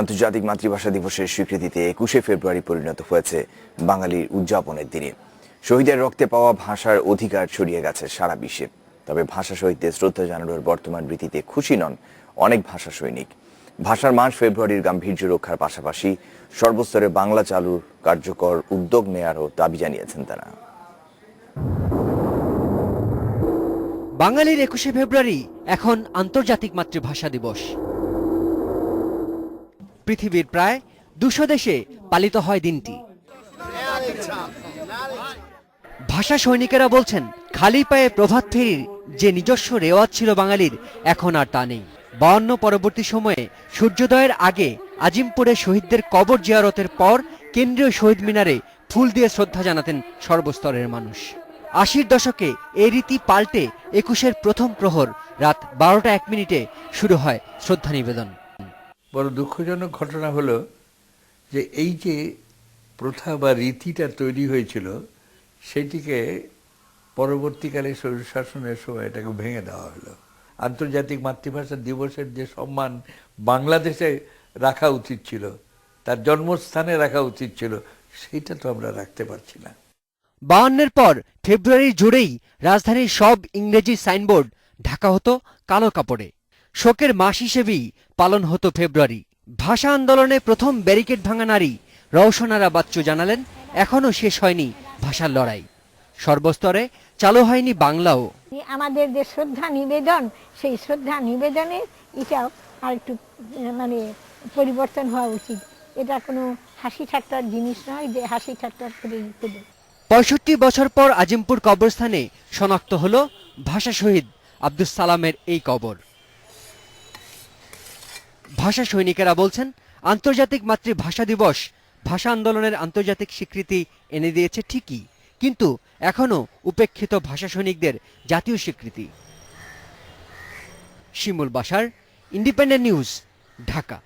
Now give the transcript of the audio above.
আন্তর্জাতিক মাতৃভাষা দিবসের স্বীকৃতিতে একুশে ফেব্রুয়ারি পরিণত হয়েছে বাঙালির উদযাপনের দিনে। শহীদের রক্তে পাওয়া ভাষার অধিকার ছড়িয়ে গেছে সারা বিশ্বে। তবে ভাষা শহীদদের শ্রদ্ধা জানানোর বর্তমান রীতিতে খুশি নন অনেক ভাষা সৈনিক। ভাষার মাস ফেব্রুয়ারির গাম্ভীর্য রক্ষার পাশাপাশি সর্বস্তরে বাংলা চালুর কার্যকর উদ্যোগ নেয়ারও দাবি জানিয়েছেন তারা। বাঙালির একুশে ফেব্রুয়ারি এখন আন্তর্জাতিক মাতৃভাষা দিবস। পৃথিবীর প্রায় দুশো দেশে পালিত হয় দিনটি। ভাষা সৈনিকেরা বলছেন, খালি পায়ে প্রভাত ফেরির যে নিজস্ব রেওয়াজ ছিল বাঙালির, এখন আর তা নেই। বায়ান্ন পরবর্তী সময়ে সূর্যোদয়ের আগে আজিমপুরে শহীদদের কবর জিয়ারতের পর কেন্দ্রীয় শহীদ মিনারে ফুল দিয়ে শ্রদ্ধা জানাতেন সর্বস্তরের মানুষ। আশির দশকে এই রীতি পাল্টে একুশের প্রথম প্রহর রাত বারোটা এক মিনিটে শুরু হয় শ্রদ্ধা নিবেদন। বড় দুঃখজনক ঘটনা হলো যে এই যে প্রথা বা রীতিটা তৈরি হয়েছিল, সেটিকে পরবর্তীকালে শাসনের সময় এটাকে ভেঙে দেওয়া হলো। আন্তর্জাতিক মাতৃভাষা দিবসের যে সম্মান বাংলাদেশে রাখা উচিত ছিল, তার জন্মস্থানে রাখা উচিত ছিল, সেটা তো আমরা রাখতে পারছি না। বায়ান্নের পর ফেব্রুয়ারি জুড়েই রাজধানীর সব ইংরেজি সাইনবোর্ড ঢাকা হতো কালো কাপড়ে। শোকের মাস হিসেবেই পালন হতো ফেব্রুয়ারি। ভাষা আন্দোলনে প্রথম ব্যারিকেড ভাঙা নারী রওশনারা বাচ্চু জানালেন এখনও শেষ হয়নি ভাষার লড়াই। সর্বস্তরে চালু হয়নি বাংলাও। আমাদের যে শ্রদ্ধা নিবেদন সেই শ্রদ্ধা নিবেদনে এটাও আর একটু মানে পরিবর্তন হওয়া উচিত। এটা কোনো হাসি ঠাট্টার জিনিস নয় যে হাসি ঠাট্টার করে পঁয়ষট্টি বছর পর আজিমপুর কবরস্থানে শনাক্ত হল ভাষা শহীদ আব্দুস সালামের এই কবর। ভাষা সৈনিকেরা বলছেন, আন্তর্জাতিক মাতৃভাষা দিবস ভাষা আন্দোলনের আন্তর্জাতিক স্বীকৃতি এনে দিয়েছে ঠিকই, কিন্তু এখনও উপেক্ষিত ভাষা সৈনিকদের জাতীয় স্বীকৃতি। শিমুল বাসার ইন্ডিপেন্ডেন্ট নিউজ ঢাকা।